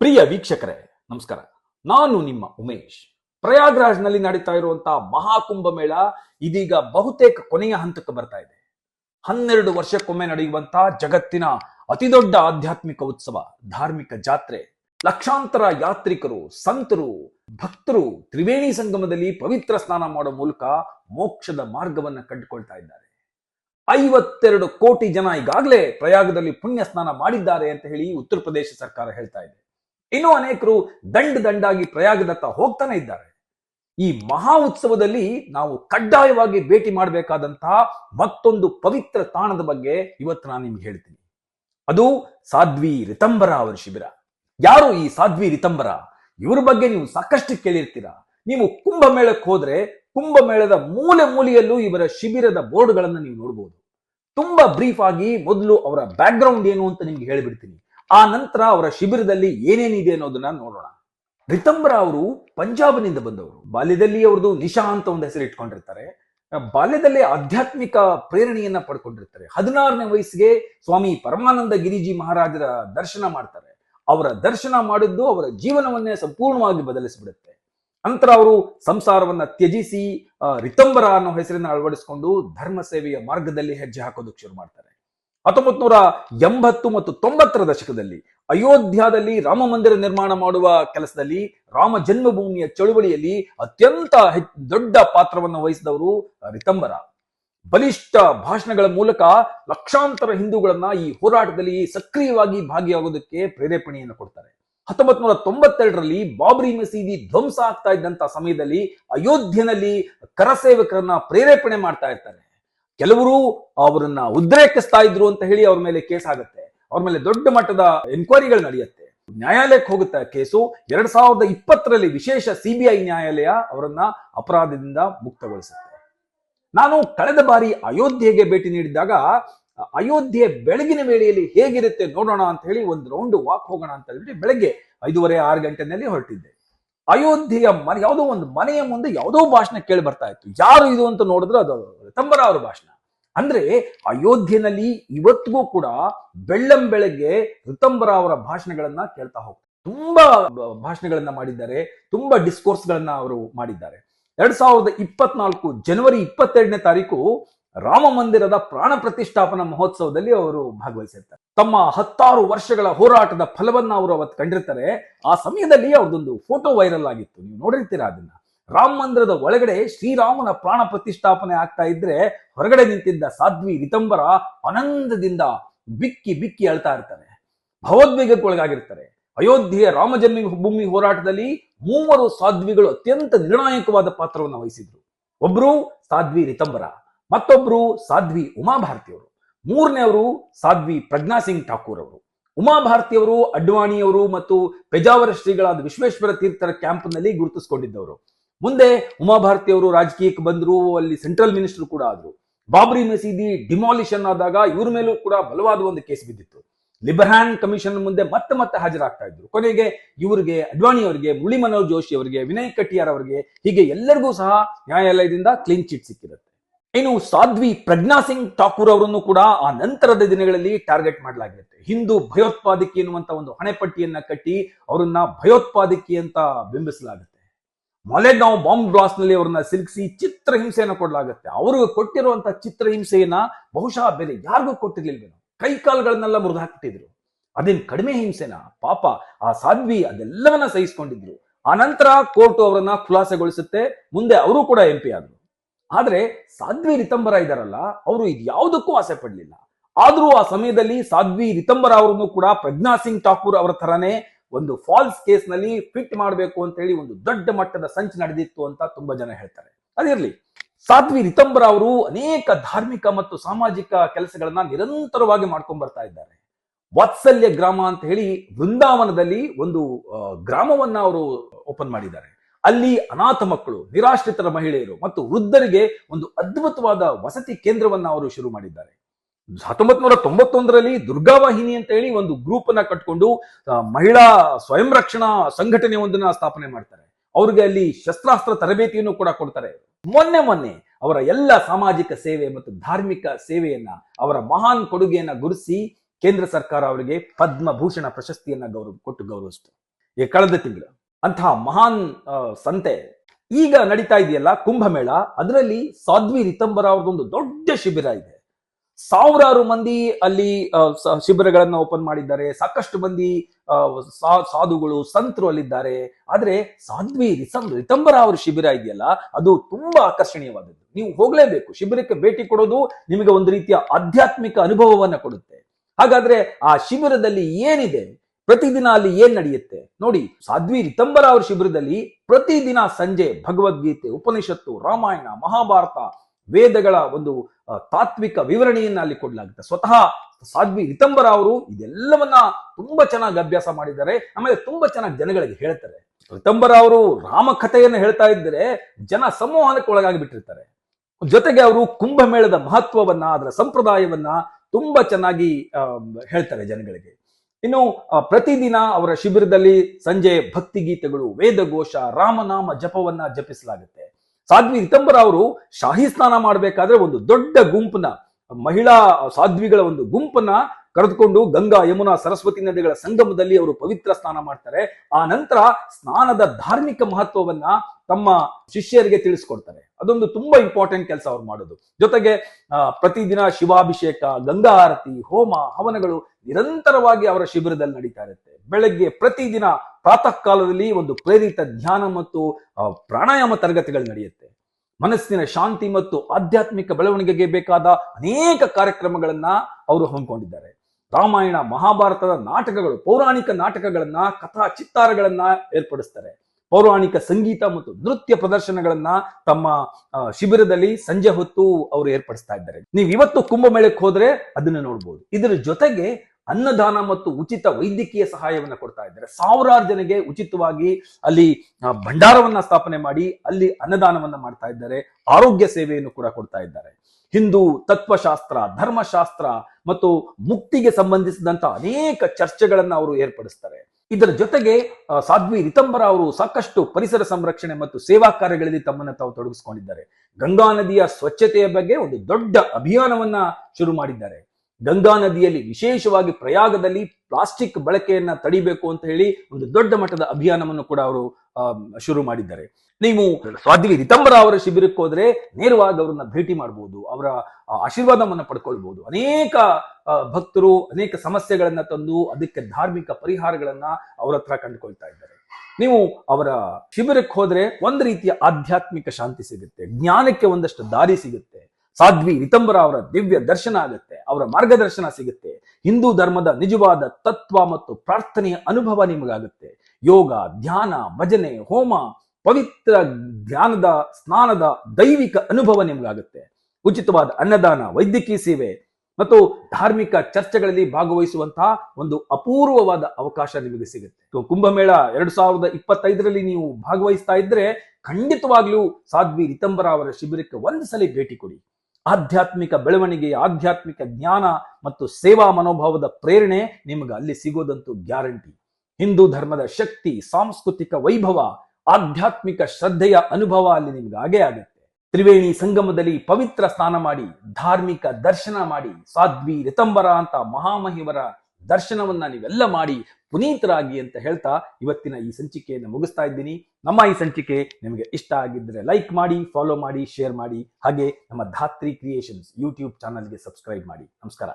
ಪ್ರಿಯ ವೀಕ್ಷಕರೇ, ನಮಸ್ಕಾರ. ನಾನು ನಿಮ್ಮ ಉಮೇಶ್. ಪ್ರಯಾಗ್ರಾಜ್ನಲ್ಲಿ ನಡೀತಾ ಇರುವಂತಹ ಮಹಾಕುಂಭ ಮೇಳ ಇದೀಗ ಬಹುತೇಕ ಕೊನೆಯ ಹಂತಕ್ಕೆ ಬರ್ತಾ ಇದೆ. ಹನ್ನೆರಡು ವರ್ಷಕ್ಕೊಮ್ಮೆ ನಡೆಯುವಂತಹ ಜಗತ್ತಿನ ಅತಿದೊಡ್ಡ ಆಧ್ಯಾತ್ಮಿಕ ಉತ್ಸವ, ಧಾರ್ಮಿಕ ಜಾತ್ರೆ. ಲಕ್ಷಾಂತರ ಯಾತ್ರಿಕರು, ಸಂತರು, ಭಕ್ತರು ತ್ರಿವೇಣಿ ಸಂಗಮದಲ್ಲಿ ಪವಿತ್ರ ಸ್ನಾನ ಮಾಡುವ ಮೂಲಕ ಮೋಕ್ಷದ ಮಾರ್ಗವನ್ನ ಕಂಡುಕೊಳ್ತಾ ಇದ್ದಾರೆ. ಐವತ್ತೆರಡು ಕೋಟಿ ಜನ ಈಗಾಗಲೇ ಪ್ರಯಾಗದಲ್ಲಿ ಪುಣ್ಯ ಸ್ನಾನ ಮಾಡಿದ್ದಾರೆ ಅಂತ ಹೇಳಿ ಉತ್ತರ ಪ್ರದೇಶ ಸರ್ಕಾರ ಹೇಳ್ತಾ ಇದೆ. ಇನ್ನು ಅನೇಕರು ದಂಡ ದಂಡಾಗಿ ಪ್ರಯಾಗದತ್ತ ಹೋಗ್ತಾನೆ ಇದ್ದಾರೆ. ಈ ಮಹಾ ಉತ್ಸವದಲ್ಲಿ ನಾವು ಕಡ್ಡಾಯವಾಗಿ ಭೇಟಿ ಮಾಡಬೇಕಾದಂತಹ ಮತ್ತೊಂದು ಪವಿತ್ರ ತಾಣದ ಬಗ್ಗೆ ಇವತ್ತು ನಾನು ನಿಮ್ಗೆ ಹೇಳ್ತೀನಿ. ಅದು ಸಾಧ್ವಿ ರಿತಂಬರ ಅವರ ಶಿಬಿರ. ಯಾರು ಈ ಸಾಧ್ವಿ ರಿತಂಬರ? ಇವ್ರ ಬಗ್ಗೆ ನೀವು ಸಾಕಷ್ಟು ಕೇಳಿರ್ತೀರಾ? ನೀವು ಕುಂಭಮೇಳಕ್ಕೆ ಹೋದ್ರೆ ಕುಂಭಮೇಳದ ಮೂಲೆ ಮೂಲೆಯಲ್ಲೂ ಇವರ ಶಿಬಿರದ ಬೋರ್ಡ್ಗಳನ್ನು ನೀವು ನೋಡಬಹುದು ತುಂಬಾ ಬ್ರೀಫ್ ಆಗಿ ಮೊದಲು ಅವರ ಬ್ಯಾಕ್ ಗ್ರೌಂಡ್ ಏನು ಅಂತ ನಿಮ್ಗೆ ಹೇಳಿಬಿಡ್ತೀನಿ. ಆ ನಂತರ ಅವರ ಶಿಬಿರದಲ್ಲಿ ಏನೇನಿದೆ ಅನ್ನೋದನ್ನ ನೋಡೋಣ. ರಿತಂಬರ ಅವರು ಪಂಜಾಬ್ನಿಂದ ಬಂದವರು. ಬಾಲ್ಯದಲ್ಲಿ ಅವ್ರದ್ದು ನಿಶಾ ಅಂತ ಒಂದು ಹೆಸರು ಇಟ್ಕೊಂಡಿರ್ತಾರೆ. ಬಾಲ್ಯದಲ್ಲೇ ಆಧ್ಯಾತ್ಮಿಕ ಪ್ರೇರಣೆಯನ್ನ ಪಡ್ಕೊಂಡಿರ್ತಾರೆ. ಹದಿನಾರನೇ ವಯಸ್ಸಿಗೆ ಸ್ವಾಮಿ ಪರಮಾನಂದ ಗಿರಿಜಿ ಮಹಾರಾಜರ ದರ್ಶನ ಮಾಡ್ತಾರೆ. ಅವರ ದರ್ಶನ ಮಾಡಿದ್ದು ಅವರ ಜೀವನವನ್ನೇ ಸಂಪೂರ್ಣವಾಗಿ ಬದಲಿಸಿಬಿಡುತ್ತೆ. ನಂತರ ಅವರು ಸಂಸಾರವನ್ನ ತ್ಯಜಿಸಿ ರಿತಂಬರ ಅನ್ನೋ ಹೆಸರನ್ನ ಅಳವಡಿಸಿಕೊಂಡು ಧರ್ಮ ಸೇವೆಯ ಮಾರ್ಗದಲ್ಲಿ ಹೆಜ್ಜೆ ಹಾಕೋದಕ್ಕೆ ಶುರು ಮಾಡ್ತಾರೆ. ಹತ್ತೊಂಬತ್ ನೂರ ಎಂಬತ್ತು ಮತ್ತು ತೊಂಬತ್ತರ ದಶಕದಲ್ಲಿ ಅಯೋಧ್ಯಾದಲ್ಲಿ ರಾಮ ಮಂದಿರ ನಿರ್ಮಾಣ ಮಾಡುವ ಕೆಲಸದಲ್ಲಿ ರಾಮ ಜನ್ಮಭೂಮಿಯ ಚಳುವಳಿಯಲ್ಲಿ ಅತ್ಯಂತ ದೊಡ್ಡ ಪಾತ್ರವನ್ನು ವಹಿಸಿದವರು ರಿತಂಬರ. ಬಲಿಷ್ಠ ಭಾಷಣಗಳ ಮೂಲಕ ಲಕ್ಷಾಂತರ ಹಿಂದೂಗಳನ್ನ ಈ ಹೋರಾಟದಲ್ಲಿ ಸಕ್ರಿಯವಾಗಿ ಭಾಗಿಯಾಗೋದಕ್ಕೆ ಪ್ರೇರೇಪಣೆಯನ್ನು ಕೊಡ್ತಾರೆ. ಹತ್ತೊಂಬತ್ ನೂರ ತೊಂಬತ್ತೆರಡರಲ್ಲಿ ಬಾಬ್ರಿ ಮಸೀದಿ ಧ್ವಂಸ ಆಗ್ತಾ ಇದ್ದಂತ ಸಮಯದಲ್ಲಿ ಅಯೋಧ್ಯೆನಲ್ಲಿ ಕರಸೇವಕರನ್ನ ಪ್ರೇರೇಪಣೆ ಮಾಡ್ತಾ ಇರ್ತಾರೆ. ಕೆಲವರು ಅವರನ್ನ ಉದ್ರೇಕಿಸ್ತಾ ಇದ್ರು ಅಂತ ಹೇಳಿ ಅವ್ರ ಮೇಲೆ ಕೇಸ್ ಆಗುತ್ತೆ. ಅವ್ರ ಮೇಲೆ ದೊಡ್ಡ ಮಟ್ಟದ ಎನ್ಕ್ವೈರಿಗಳು ನಡೆಯುತ್ತೆ. ನ್ಯಾಯಾಲಯಕ್ಕೆ ಹೋಗುತ್ತೆ ಕೇಸು? ಎರಡ್ ಸಾವಿರದ ಇಪ್ಪತ್ತರಲ್ಲಿ ವಿಶೇಷ ಸಿಬಿಐ ನ್ಯಾಯಾಲಯ ಅವರನ್ನ ಅಪರಾಧದಿಂದ ಮುಕ್ತಗೊಳಿಸುತ್ತೆ. ನಾನು ಕಳೆದ ಬಾರಿ ಅಯೋಧ್ಯೆಗೆ ಭೇಟಿ ನೀಡಿದಾಗ ಅಯೋಧ್ಯೆ ಬೆಳಗಿನ ವೇಳೆಯಲ್ಲಿ ಹೇಗಿರುತ್ತೆ ನೋಡೋಣ ಅಂತ ಹೇಳಿ ಒಂದು ರೌಂಡ್ ವಾಕ್ ಹೋಗೋಣ ಅಂತ ಹೇಳಿ ಬೆಳಗ್ಗೆ ಐದೂವರೆ ಆರು ಗಂಟೆನಲ್ಲಿ ಹೊರಟಿದ್ದೆ. ಅಯೋಧ್ಯೆಯ ಮನೆ, ಯಾವುದೋ ಒಂದು ಮನೆಯ ಮುಂದೆ ಯಾವುದೋ ಭಾಷಣ ಕೇಳಿ ಬರ್ತಾ ಇತ್ತು. ಯಾರು ಇದು ಅಂತ ನೋಡಿದ್ರೆ ಅದು ರತಂಬರ ಅವರ ಭಾಷಣ. ಅಂದ್ರೆ ಅಯೋಧ್ಯೆನಲ್ಲಿ ಇವತ್ತಿಗೂ ಕೂಡ ಬೆಳ್ಳಂ ಬೆಳಗ್ಗೆ ರತಂಬರ ಅವರ ಭಾಷಣಗಳನ್ನ ಕೇಳ್ತಾ ಹೋಗ್ತಾರೆ. ತುಂಬಾ ಭಾಷಣಗಳನ್ನ ಮಾಡಿದ್ದಾರೆ, ತುಂಬಾ ಡಿಸ್ಕೋರ್ಸ್ ಗಳನ್ನ ಅವರು ಮಾಡಿದ್ದಾರೆ. ಎರಡ್ ಸಾವಿರದ ಇಪ್ಪತ್ನಾಲ್ಕು ಜನವರಿ ಇಪ್ಪತ್ತೆರಡನೇ ತಾರೀಕು ರಾಮ ಮಂದಿರದ ಪ್ರಾಣ ಪ್ರತಿಷ್ಠಾಪನಾ ಮಹೋತ್ಸವದಲ್ಲಿ ಅವರು ಭಾಗವಹಿಸಿರ್ತಾರೆ. ತಮ್ಮ ಹತ್ತಾರು ವರ್ಷಗಳ ಹೋರಾಟದ ಫಲವನ್ನ ಅವರು ಅವತ್ತು ಕಂಡಿರ್ತಾರೆ. ಆ ಸಮಯದಲ್ಲಿ ಅವ್ರದೊಂದು ಫೋಟೋ ವೈರಲ್ ಆಗಿತ್ತು. ನೀವು ನೋಡಿರ್ತೀರಾ ಅದನ್ನ. ರಾಮ ಮಂದಿರದ ಒಳಗಡೆ ಶ್ರೀರಾಮನ ಪ್ರಾಣ ಪ್ರತಿಷ್ಠಾಪನೆ ಆಗ್ತಾ ಇದ್ರೆ ಹೊರಗಡೆ ನಿಂತಿದ್ದ ಸಾಧ್ವಿ ರಿತಂಬರ ಆನಂದದಿಂದ ಬಿಕ್ಕಿ ಬಿಕ್ಕಿ ಅಳ್ತಾ ಇರ್ತಾರೆ. ಭಾವೋದ್ವೇಗಕ್ಕೆ ಒಳಗಾಗಿರ್ತಾರೆ. ಅಯೋಧ್ಯೆಯ ರಾಮ ಜನ್ಮಭೂಮಿ ಹೋರಾಟದಲ್ಲಿ ಮೂವರು ಸಾಧ್ವಿಗಳು ಅತ್ಯಂತ ನಿರ್ಣಾಯಕವಾದ ಪಾತ್ರವನ್ನು ವಹಿಸಿದ್ರು. ಒಬ್ರು ಸಾಧ್ವಿ ರಿತಂಬರ ಮತ್ತೊಬ್ರು ಸಾಧ್ವಿ ಉಮಾಭಾರತಿಯವರು. ಮೂರನೇವರು ಸಾಧ್ವಿ ಪ್ರಜ್ಞಾ ಸಿಂಗ್ ಠಾಕೂರ್ ಅವರು ಉಮಾಭಾರತಿಯವರು, ಅಡ್ವಾಣಿಯವರು ಮತ್ತು ಪೆಜಾವರ ಶ್ರೀಗಳಾದ ವಿಶ್ವೇಶ್ವರ ತೀರ್ಥರ ಕ್ಯಾಂಪ್ನಲ್ಲಿ ಗುರುತಿಸಿಕೊಂಡಿದ್ದವರು. ಮುಂದೆ ಉಮಾಭಾರತಿಯವರು ರಾಜಕೀಯಕ್ಕೆ ಬಂದ್ರು ಅಲ್ಲಿ ಸೆಂಟ್ರಲ್ ಮಿನಿಸ್ಟರ್ ಕೂಡ ಆದ್ರು. ಬಾಬ್ರಿ ಮಸೀದಿ ಡಿಮಾಲಿಷನ್ ಆದಾಗ ಇವ್ರ ಮೇಲೂ ಕೂಡ ಬಲವಾದ ಒಂದು ಕೇಸ್ ಬಿದ್ದಿತ್ತು. ಲಿಬರ್ಹ್ಯಾನ್ ಕಮಿಷನ್ ಮುಂದೆ ಮತ್ತೆ ಮತ್ತೆ ಹಾಜರಾಗ್ತಾ ಇದ್ರು. ಕೊನೆಗೆ ಇವರಿಗೆ, ಅಡ್ವಾಣಿ ಅವರಿಗೆ ಮುರಳಿ ಮನೋಜ್ ಜೋಶಿ ಅವರಿಗೆ, ವಿನಯ್ ಕಟಿಯಾರ್ ಅವರಿಗೆ ಹೀಗೆ ಎಲ್ಲರಿಗೂ ಸಹ ನ್ಯಾಯಾಲಯದಿಂದ ಕ್ಲೀನ್ ಚಿಟ್ ಸಿಕ್ಕಿರುತ್ತೆ. ಇನ್ನು ಸಾಧ್ವಿ ಪ್ರಜ್ಞಾ ಸಿಂಗ್ ಠಾಕೂರ್ ಅವರನ್ನು ಕೂಡ ಆ ನಂತರದ ದಿನಗಳಲ್ಲಿ ಟಾರ್ಗೆಟ್ ಮಾಡಲಾಗಿರುತ್ತೆ. ಹಿಂದೂ ಭಯೋತ್ಪಾದಕಿ ಎನ್ನುವಂತ ಒಂದು ಹಣೆಪಟ್ಟಿಯನ್ನ ಕಟ್ಟಿ ಅವರನ್ನ ಭಯೋತ್ಪಾದಕಿ ಅಂತ ಬಿಂಬಿಸಲಾಗುತ್ತೆ. ಮೊಲೆಗಾಂವ್ ಬಾಂಬ್ ಬ್ಲಾಸ್ಟ್ನಲ್ಲಿ ಅವ್ರನ್ನ ಸಿಲುಕಿಸಿ ಚಿತ್ರಹಿಂಸೆಯನ್ನು ಕೊಡಲಾಗುತ್ತೆ. ಅವ್ರಿಗೆ ಕೊಟ್ಟಿರುವಂತ ಚಿತ್ರಹಿಂಸೆಯನ್ನ ಬಹುಶಃ ಬೇರೆ ಯಾರಿಗೂ ಕೊಟ್ಟಿರ್ಲಿಲ್ವೇನೋ. ಕೈ ಕಾಲುಗಳನ್ನೆಲ್ಲ ಮುರಿದು ಹಾಕಿಟ್ಟಿದ್ರು ಅದೇನ್ ಕಡಿಮೆ ಹಿಂಸೆನ? ಪಾಪ ಆ ಸಾಧ್ವಿ ಅದೆಲ್ಲವನ್ನ ಸಹಿಸಿಕೊಂಡಿದ್ರು. ಆ ನಂತರ ಕೋರ್ಟ್ ಅವರನ್ನ ಖುಲಾಸೆಗೊಳಿಸುತ್ತೆ. ಮುಂದೆ ಅವರು ಕೂಡ ಎಂ ಪಿ ಆದ್ರು. ಆದ್ರೆ ಸಾಧ್ವಿ ರಿತಂಬರ ಇದಾರಲ್ಲ, ಅವರು ಇದ್ಯಾವುದಕ್ಕೂ ಆಸೆ ಪಡ್ಲಿಲ್ಲ. ಆದ್ರೂ ಆ ಸಮಯದಲ್ಲಿ ಸಾಧ್ವಿ ರಿತಂಬರ ಅವರನ್ನು ಕೂಡ ಪ್ರಜ್ಞಾ ಸಿಂಗ್ ಠಾಕೂರ್ ಅವರ ತರನೇ ಒಂದು ಫಾಲ್ಸ್ ಕೇಸ್ನಲ್ಲಿ ಫಿಟ್ ಮಾಡಬೇಕು ಅಂತ ಹೇಳಿ ಒಂದು ದೊಡ್ಡ ಮಟ್ಟದ ಸಂಚು ನಡೆದಿತ್ತು ಅಂತ ತುಂಬಾ ಜನ ಹೇಳ್ತಾರೆ. ಅದಿರ್ಲಿ ಸಾಧ್ವಿ ರಿತಂಬರ ಅವರು ಅನೇಕ ಧಾರ್ಮಿಕ ಮತ್ತು ಸಾಮಾಜಿಕ ಕೆಲಸಗಳನ್ನ ನಿರಂತರವಾಗಿ ಮಾಡ್ಕೊಂಡ್ ಬರ್ತಾ ಇದ್ದಾರೆ. ವಾತ್ಸಲ್ಯ ಗ್ರಾಮ ಅಂತ ಹೇಳಿ ವೃಂದಾವನದಲ್ಲಿ ಒಂದು ಗ್ರಾಮವನ್ನ ಅವರು ಓಪನ್ ಮಾಡಿದ್ದಾರೆ. ಅಲ್ಲಿ ಅನಾಥ ಮಕ್ಕಳು, ನಿರಾಶ್ರಿತರ ಮಹಿಳೆಯರು ಮತ್ತು ವೃದ್ಧರಿಗೆ ಒಂದು ಅದ್ಭುತವಾದ ವಸತಿ ಕೇಂದ್ರವನ್ನ ಅವರು ಶುರು ಮಾಡಿದ್ದಾರೆ. ಹತ್ತೊಂಬತ್ ನೂರ ತೊಂಬತ್ತೊಂದರಲ್ಲಿ ದುರ್ಗಾವಾಹಿನಿ ಅಂತ ಹೇಳಿ ಒಂದು ಗ್ರೂಪ್ ಅನ್ನ ಕಟ್ಕೊಂಡು ಮಹಿಳಾ ಸ್ವಯಂ ರಕ್ಷಣಾ ಸಂಘಟನೆ ಒಂದನ್ನ ಸ್ಥಾಪನೆ ಮಾಡ್ತಾರೆ. ಅವ್ರಿಗೆ ಅಲ್ಲಿ ಶಸ್ತ್ರಾಸ್ತ್ರ ತರಬೇತಿಯನ್ನು ಕೂಡ ಕೊಡ್ತಾರೆ. ಮೊನ್ನೆ ಮೊನ್ನೆ ಅವರ ಎಲ್ಲ ಸಾಮಾಜಿಕ ಸೇವೆ ಮತ್ತು ಧಾರ್ಮಿಕ ಸೇವೆಯನ್ನ, ಅವರ ಮಹಾನ್ ಕೊಡುಗೆಯನ್ನ ಗುರುಸಿ ಕೇಂದ್ರ ಸರ್ಕಾರ ಅವರಿಗೆ ಪದ್ಮಭೂಷಣ ಪ್ರಶಸ್ತಿಯನ್ನ ಗೌರವ ಕೊಟ್ಟು ಗೌರವಿಸಿತು. ಈ ಕಳೆದ ತಿಂಗಳು. ಅಂತಹ ಮಹಾನ್ ಸಂತೆ. ಈಗ ನಡೀತಾ ಇದೆಯಲ್ಲ ಕುಂಭಮೇಳ, ಅದರಲ್ಲಿ ಸಾಧ್ವಿ ರಿತಂಬರ ಅವ್ರದ್ದೊಂದು ದೊಡ್ಡ ಶಿಬಿರ ಇದೆ. ಸಾವಿರಾರು ಮಂದಿ ಅಲ್ಲಿ ಶಿಬಿರಗಳನ್ನ ಓಪನ್ ಮಾಡಿದ್ದಾರೆ. ಸಾಕಷ್ಟು ಮಂದಿ ಸಾಧುಗಳು, ಸಂತರು ಅಲ್ಲಿದ್ದಾರೆ. ಆದ್ರೆ ಸಾಧ್ವಿ ರಿಸಂ ರಿತಂಬರ ಅವ್ರ ಶಿಬಿರ ಇದೆಯಲ್ಲ, ಅದು ತುಂಬಾ ಆಕರ್ಷಣೀಯವಾದದ್ದು. ನೀವು ಹೋಗ್ಲೇಬೇಕು. ಶಿಬಿರಕ್ಕೆ ಭೇಟಿ ಕೊಡೋದು ನಿಮಗೆ ಒಂದು ರೀತಿಯ ಆಧ್ಯಾತ್ಮಿಕ ಅನುಭವವನ್ನ ಕೊಡುತ್ತೆ. ಹಾಗಾದ್ರೆ ಆ ಶಿಬಿರದಲ್ಲಿ ಏನಿದೆ? ಪ್ರತಿದಿನ ಅಲ್ಲಿ ಏನ್ ನಡೆಯುತ್ತೆ? ನೋಡಿ, ಸಾಧ್ವಿ ರಿತಂಬರ ಅವ್ರ ಶಿಬಿರದಲ್ಲಿ ಪ್ರತಿದಿನ ಸಂಜೆ ಭಗವದ್ಗೀತೆ, ಉಪನಿಷತ್ತು, ರಾಮಾಯಣ, ಮಹಾಭಾರತ, ವೇದಗಳ ಒಂದು ತಾತ್ವಿಕ ವಿವರಣೆಯನ್ನ ಅಲ್ಲಿ ಕೊಡಲಾಗುತ್ತೆ. ಸ್ವತಃ ಸಾಧ್ವಿ ರಿತಂಬರ ಅವರು ಇದೆಲ್ಲವನ್ನ ತುಂಬಾ ಚೆನ್ನಾಗಿ ಅಭ್ಯಾಸ ಮಾಡಿದ್ದಾರೆ. ಆಮೇಲೆ ತುಂಬಾ ಚೆನ್ನಾಗಿ ಜನಗಳಿಗೆ ಹೇಳ್ತಾರೆ. ರಿತಂಬರ ಅವರು ರಾಮಕಥೆಯನ್ನು ಹೇಳ್ತಾ ಇದ್ದರೆ ಜನ ಸಂಮೋಹನಕ್ಕೆ ಒಳಗಾಗಿ ಬಿಟ್ಟಿರ್ತಾರೆ ಜೊತೆಗೆ ಅವರು ಕುಂಭಮೇಳದ ಮಹತ್ವವನ್ನ, ಅದರ ಸಂಪ್ರದಾಯವನ್ನ ತುಂಬಾ ಚೆನ್ನಾಗಿ ಹೇಳ್ತಾರೆ ಜನಗಳಿಗೆ. ಇನ್ನು ಪ್ರತಿದಿನ ಅವರ ಶಿಬಿರದಲ್ಲಿ ಸಂಜೆ ಭಕ್ತಿ ಗೀತೆಗಳು ವೇದಘೋಷ, ರಾಮನಾಮ ಜಪವನ್ನ ಜಪಿಸಲಾಗುತ್ತೆ. ಸಾಧ್ವಿ ರಿತಂಬರ ಅವರು ಶಾಹಿ ಸ್ನಾನ ಮಾಡಬೇಕಾದ್ರೆ ಒಂದು ದೊಡ್ಡ ಗುಂಪನ್ನ, ಮಹಿಳಾ ಸಾಧ್ವಿಗಳ ಒಂದು ಗುಂಪನ್ನ ಕರೆದುಕೊಂಡು ಗಂಗಾ ಯಮುನಾ ಸರಸ್ವತಿ ನದಿಗಳ ಸಂಗಮದಲ್ಲಿ ಅವರು ಪವಿತ್ರ ಸ್ನಾನ ಮಾಡ್ತಾರೆ. ಆ ನಂತರ ಸ್ನಾನದ ಧಾರ್ಮಿಕ ಮಹತ್ವವನ್ನ ತಮ್ಮ ಶಿಷ್ಯರಿಗೆ ತಿಳಿಸ್ಕೊಡ್ತಾರೆ. ಅದೊಂದು ತುಂಬಾ ಇಂಪಾರ್ಟೆಂಟ್ ಕೆಲಸ ಅವ್ರು ಮಾಡೋದು. ಜೊತೆಗೆ ಪ್ರತಿದಿನ ಶಿವಾಭಿಷೇಕ, ಗಂಗಾ ಆರತಿ, ಹೋಮ, ಹವನಗಳು ನಿರಂತರವಾಗಿ ಅವರ ಶಿಬಿರದಲ್ಲಿ ನಡೀತಾ ಇರುತ್ತೆ. ಬೆಳಗ್ಗೆ ಪ್ರತಿದಿನ ಪ್ರಾತಃ ಕಾಲದಲ್ಲಿ ಒಂದು ಪ್ರೇರಿತ ಧ್ಯಾನ ಮತ್ತು ಪ್ರಾಣಾಯಾಮ ತರಗತಿಗಳು ನಡೆಯುತ್ತೆ. ಮನಸ್ಸಿನ ಶಾಂತಿ ಮತ್ತು ಆಧ್ಯಾತ್ಮಿಕ ಬೆಳವಣಿಗೆಗೆ ಬೇಕಾದ ಅನೇಕ ಕಾರ್ಯಕ್ರಮಗಳನ್ನ ಅವರು ಹಮ್ಮಿಕೊಂಡಿದ್ದಾರೆ. ರಾಮಾಯಣ, ಮಹಾಭಾರತದ ನಾಟಕಗಳು, ಪೌರಾಣಿಕ ನಾಟಕಗಳನ್ನ, ಕಥಾ ಚಿತ್ತಾರಗಳನ್ನ ಏರ್ಪಡಿಸ್ತಾರೆ. ಪೌರಾಣಿಕ ಸಂಗೀತ ಮತ್ತು ನೃತ್ಯ ಪ್ರದರ್ಶನಗಳನ್ನ ತಮ್ಮ ಶಿಬಿರದಲ್ಲಿ ಸಂಜೆ ಹೊತ್ತು ಅವರು ಏರ್ಪಡಿಸ್ತಾ ಇದ್ದಾರೆ. ನೀವು ಇವತ್ತು ಕುಂಭಮೇಳಕ್ಕೆ ಹೋದ್ರೆ ಅದನ್ನ ನೋಡ್ಬೋದು. ಇದರ ಜೊತೆಗೆ ಅನ್ನದಾನ ಮತ್ತು ಉಚಿತ ವೈದ್ಯಕೀಯ ಸಹಾಯವನ್ನು ಕೊಡ್ತಾ ಇದ್ದಾರೆ. ಸಾವಿರಾರು ಜನಗೆ ಉಚಿತವಾಗಿ ಅಲ್ಲಿ ಭಂಡಾರವನ್ನ ಸ್ಥಾಪನೆ ಮಾಡಿ ಅಲ್ಲಿ ಅನ್ನದಾನವನ್ನ ಮಾಡ್ತಾ ಇದ್ದಾರೆ. ಆರೋಗ್ಯ ಸೇವೆಯನ್ನು ಕೂಡ ಕೊಡ್ತಾ ಇದ್ದಾರೆ. ಹಿಂದೂ ತತ್ವಶಾಸ್ತ್ರ, ಧರ್ಮಶಾಸ್ತ್ರ ಮತ್ತು ಮುಕ್ತಿಗೆ ಸಂಬಂಧಿಸಿದಂತಹ ಅನೇಕ ಚರ್ಚೆಗಳನ್ನು ಅವರು ಏರ್ಪಡಿಸ್ತಾರೆ. ಇದರ ಜೊತೆಗೆ ಸಾಧ್ವಿ ರಿತಂಬರ ಅವರು ಸಾಕಷ್ಟು ಪರಿಸರ ಸಂರಕ್ಷಣೆ ಮತ್ತು ಸೇವಾ ಕಾರ್ಯಗಳಲ್ಲಿ ತಮ್ಮನ್ನು ತಾವು ತೊಡಗಿಸಿಕೊಂಡಿದ್ದಾರೆ. ಗಂಗಾ ನದಿಯ ಸ್ವಚ್ಛತೆಯ ಬಗ್ಗೆ ಒಂದು ದೊಡ್ಡ ಅಭಿಯಾನವನ್ನ ಶುರು ಮಾಡಿದ್ದಾರೆ. ಗಂಗಾ ನದಿಯಲ್ಲಿ ವಿಶೇಷವಾಗಿ ಪ್ರಯಾಗದಲ್ಲಿ ಪ್ಲಾಸ್ಟಿಕ್ ಬಳಕೆಯನ್ನ ತಡಿಬೇಕು ಅಂತ ಹೇಳಿ ಒಂದು ದೊಡ್ಡ ಮಟ್ಟದ ಅಭಿಯಾನವನ್ನು ಕೂಡ ಅವರು ಶುರು ಮಾಡಿದ್ದಾರೆ. ನೀವು ಸ್ವಾದ್ವಿ ರಿತಂಬರ ಅವರ ಶಿಬಿರಕ್ಕೆ ಹೋದ್ರೆ ನೇರವಾಗಿ ಅವರನ್ನ ಭೇಟಿ ಮಾಡಬಹುದು ಅವರ ಆಶೀರ್ವಾದವನ್ನು ಪಡ್ಕೊಳ್ಬಹುದು ಅನೇಕ ಭಕ್ತರು ಅನೇಕ ಸಮಸ್ಯೆಗಳನ್ನ ತಂದು ಅದಕ್ಕೆ ಧಾರ್ಮಿಕ ಪರಿಹಾರಗಳನ್ನ ಅವರ ಹತ್ರ ಕಂಡುಕೊಳ್ತಾ ಇದ್ದಾರೆ. ನೀವು ಅವರ ಶಿಬಿರಕ್ಕೆ ಹೋದ್ರೆ ಒಂದು ರೀತಿಯ ಆಧ್ಯಾತ್ಮಿಕ ಶಾಂತಿ ಸಿಗುತ್ತೆ, ಜ್ಞಾನಕ್ಕೆ ಒಂದಷ್ಟು ದಾರಿ ಸಿಗುತ್ತೆ. ಸಾಧ್ವಿ ವಿತಂಬರ ಅವರ ದಿವ್ಯ ದರ್ಶನ ಆಗುತ್ತೆ, ಅವರ ಮಾರ್ಗದರ್ಶನ ಸಿಗುತ್ತೆ. ಹಿಂದೂ ಧರ್ಮದ ನಿಜವಾದ ತತ್ವ ಮತ್ತು ಪ್ರಾರ್ಥನೆಯ ಅನುಭವ ನಿಮಗಾಗುತ್ತೆ. ಯೋಗ, ಧ್ಯಾನ, ಭಜನೆ, ಹೋಮ, ಪವಿತ್ರ ಧ್ಯಾನದ, ಸ್ನಾನದ ದೈವಿಕ ಅನುಭವ ನಿಮಗಾಗುತ್ತೆ. ಉಚಿತವಾದ ಅನ್ನದಾನ, ವೈದ್ಯಕೀಯ ಸೇವೆ ಮತ್ತು ಧಾರ್ಮಿಕ ಚರ್ಚೆಗಳಲ್ಲಿ ಭಾಗವಹಿಸುವಂತಹ ಒಂದು ಅಪೂರ್ವವಾದ ಅವಕಾಶ ನಿಮಗೆ ಸಿಗುತ್ತೆ. ಕುಂಭಮೇಳ ಎರಡ್ ಸಾವಿರದ ಇಪ್ಪತ್ತೈದರಲ್ಲಿ ನೀವು ಭಾಗವಹಿಸ್ತಾ ಇದ್ರೆ ಖಂಡಿತವಾಗ್ಲೂ ಸಾಧ್ವಿ ರಿತಂಬರ ಅವರ ಶಿಬಿರಕ್ಕೆ ಒಂದು ಸಲ ಭೇಟಿ ಕೊಡಿ. ಆಧ್ಯಾತ್ಮಿಕ ಬೆಳವಣಿಗೆ, ಆಧ್ಯಾತ್ಮಿಕ ಜ್ಞಾನ ಮತ್ತು ಸೇವಾ ಮನೋಭಾವದ ಪ್ರೇರಣೆ ನಿಮಗೆ ಅಲ್ಲಿ ಸಿಗೋದಂತೂ ಗ್ಯಾರಂಟಿ. ಹಿಂದೂ ಧರ್ಮದ ಶಕ್ತಿ, ಸಾಂಸ್ಕೃತಿಕ ವೈಭವ, ಆಧ್ಯಾತ್ಮಿಕ ಶ್ರದ್ಧೆಯ ಅನುಭವ ಅಲ್ಲಿ ನಿಮ್ಗೆ ಆಗೇ ಆಗುತ್ತೆ. ತ್ರಿವೇಣಿ ಸಂಗಮದಲ್ಲಿ ಪವಿತ್ರ ಸ್ನಾನ ಮಾಡಿ, ಧಾರ್ಮಿಕ ದರ್ಶನ ಮಾಡಿ, ಸಾಧ್ವಿ ರಿತಂಬರ ಅಂತ ಮಹಾಮಹಿಮರ ದರ್ಶನವನ್ನ ನೀವೆಲ್ಲ ಮಾಡಿ ಪುನೀತರಾಗಿ ಅಂತ ಹೇಳ್ತಾ ಇವತ್ತಿನ ಈ ಸಂಚಿಕೆಯನ್ನು ಮುಗಿಸ್ತಾ ಇದ್ದೀನಿ. ನಮ್ಮ ಈ ಸಂಚಿಕೆ ನಿಮಗೆ ಇಷ್ಟ ಆಗಿದ್ದರೆ ಲೈಕ್ ಮಾಡಿ ಫಾಲೋ ಮಾಡಿ ಶೇರ್ ಮಾಡಿ, ಹಾಗೆ ನಮ್ಮ ಧಾತ್ರಿ ಕ್ರಿಯೇಷನ್ಸ್ ಯೂಟ್ಯೂಬ್ ಚಾನಲ್ಗೆ ಸಬ್ಸ್ಕ್ರೈಬ್ ಮಾಡಿ. ನಮಸ್ಕಾರ.